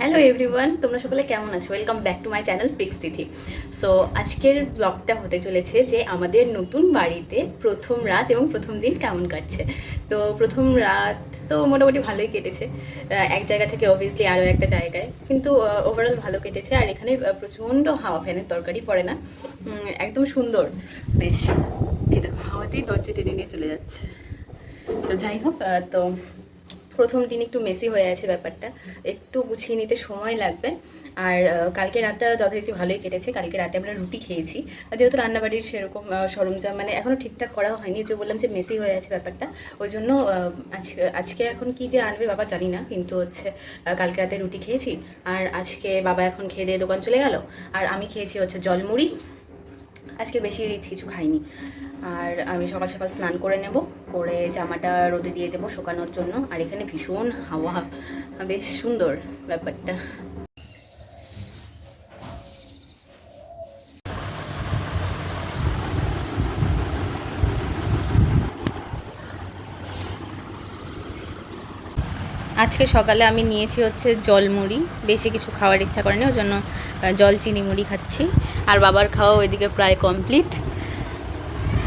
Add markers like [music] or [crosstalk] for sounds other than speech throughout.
Hello everyone তোমরা সকলে কেমন আছো? Welcome back to my channel Prix Tithi so আজকের ব্লগটা হতে চলেছে যে আমাদের নতুন বাড়িতে প্রথম রাত এবং প্রথম দিন কেমন কাটছে। তো প্রথম রাত তো মোটামুটি ভালোই কেটেছে। এক জায়গা থেকে অবভিয়াসলি আরও একটা জায়গায়। কিন্তু ওভারঅল ভালো কেটেছে আর এখানে প্রচণ্ড হাওয়া, ফ্যানের তরকারি পড়ে না। একদম সুন্দর। বেশ, এই হাওয়াতেই দরজা টেনে নিয়ে চলে যাচ্ছে। তো যাই হোক তো প্রথম দিন একটু মেসি হয়ে আছে ব্যাপারটা। একটু গুছিয়ে নিতে সময় লাগবে। আর কালকে রাতটা যথারীতি ভালোই কেটেছে। কালকে রাতে আমরা রুটি খেয়েছি। যেহেতু রান্নাবাড়ির সেরকম সরঞ্জাম মানে এখনও ঠিকঠাক করা হয়নি, যে বললাম যে মেসি হয়ে আছে ব্যাপারটা। ওই জন্য আজকে আজকে এখন কি যে আনবে বাবা জানি না। কিন্তু হচ্ছে কালকে রাতে রুটি খেয়েছি। আর আজকে বাবা এখন খেয়ে দিয়ে দোকান চলে গেল। আর আমি খেয়েছি হচ্ছে জলমুড়ি। আজকে বেশি রিচ কিছু খাইনি। আর আমি সকাল সকাল স্নান করে নেব, করে জামাটা রোদে দিয়ে দেবো শুকানোর জন্য। আর এখানে ভীষণ হাওয়া, বেশ সুন্দর ব্যাপারটা। আজকে সকালে আমি নিয়েছি হচ্ছে জলমুড়ি। বেশি কিছু খাওয়ার ইচ্ছা করেনি ওই জন্য জল চিনি মুড়ি খাচ্ছি। আর বাবার খাওয়া ওইদিকে প্রায় কমপ্লিট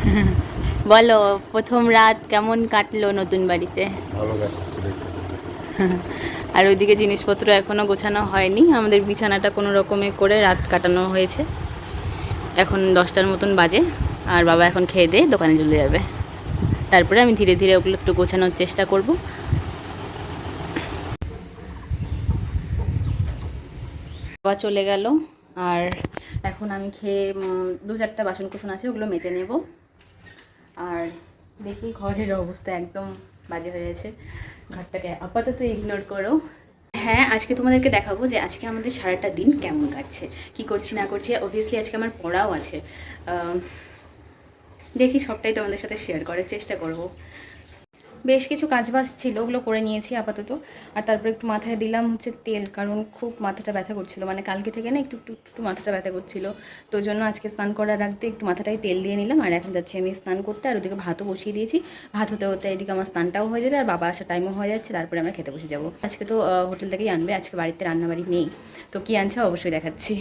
[laughs] বলো প্রথম রাত কেমন কাটলো নতুন বাড়িতে? আর ওইদিকে জিনিসপত্র এখনও গোছানো হয়নি। আমাদের বিছানাটা কোনো রকমে করে রাত কাটানো হয়েছে। এখন দশটার মতন বাজে। আর বাবা এখন খেয়ে দিয়ে দোকানে চলে যাবে। তারপরে আমি ধীরে ধীরে ওগুলো একটু গোছানোর চেষ্টা করব। বাবা চলে গেল। আর এখন আমি খেয়ে দু চারটা বাসন কুসন আছে, ওগুলো মেজে নেব। আর দেখি ঘরের অবস্থা একদম বাজে হয়ে গেছে। ঘরটাকে আপাতত ইগনোর করো। হ্যাঁ আজকে তোমাদেরকে দেখাবো যে আজকে আমাদের সারাটা দিন কেমন কাটছে। কি করছি, না করছি অবভিয়াসলি আজকে আমার পড়াও আছে। দেখি সবটাই তোমাদের সাথে শেয়ার করার চেষ্টা করব। বেশ কিছু কাজবাজ ছিল, ওগুলো করে নিয়েছি আপাতত। আর তারপরে একটু মাথায় দিলাম হচ্ছে তেল, কারণ খুব মাথাটা ব্যথা করছিল। মানে কালকে থেকে না একটু একটু একটু মাথাটা ব্যথা করছিল। তো জন্য আজকে স্নান করার রাখতে একটু মাথাটায় তেল দিয়ে নিলাম। আর এখন যাচ্ছি আমি স্নান করতে। আর ওদিকে ভাতও বসিয়ে দিয়েছি। ভাত হতে হতে এদিকে আমার স্নানটাও হয়ে যাবে। আর বাবা আসার টাইমও হয়ে যাচ্ছে। তারপরে আমরা খেতে বসে যাব। আজকে তো হোটেল থেকেই আনবে। আজকে বাড়িতে রান্নাবাড়ি নেই। তো কী আনছে অবশ্যই দেখাচ্ছি।